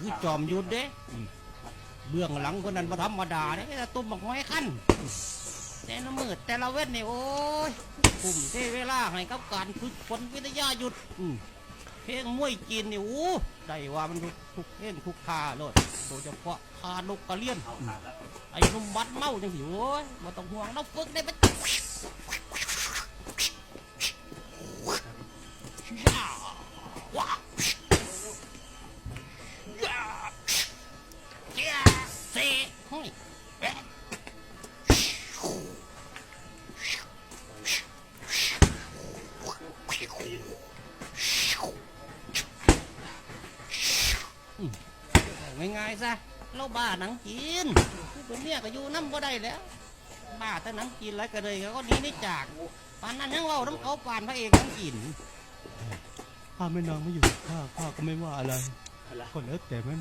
คือจอมยุทธเด้อืมเบื้องหลังคนนั้นบ่ธรรมดาเด้แต่ตุ้มบักไม้ขั้นแต่ละมืดแต่ละเว้นนี่โอ้ยกลุ่มเทเวลาให้กับการฝึกฝนวิทยายุทธอืมเพลงมวยจีนนี่โอ้ได้ว่ามันทุกทุกเพลงทุกคาโลดโดยเฉพาะคานกกระเลียนอืมไอ้หนุ่มบัดเมาจังสิโอ้ยบ่ต้องห่วงเราฝึกได้ปะ ง่ายๆซะเราบ้าหนังจีนตัวเนี้ยก็อยู่น้ำก็ได้แล้ว บ้าแต่หนังจีนแล้วก็เลยก็หนี้นี่จากปานนั้นยังเว่าน้ำเขาปานพระเอกหนังจีนข้าแม่นางไม่อยู่ข้าข้าก็ไม่ว่าอะไรก็แล้วแต่แม่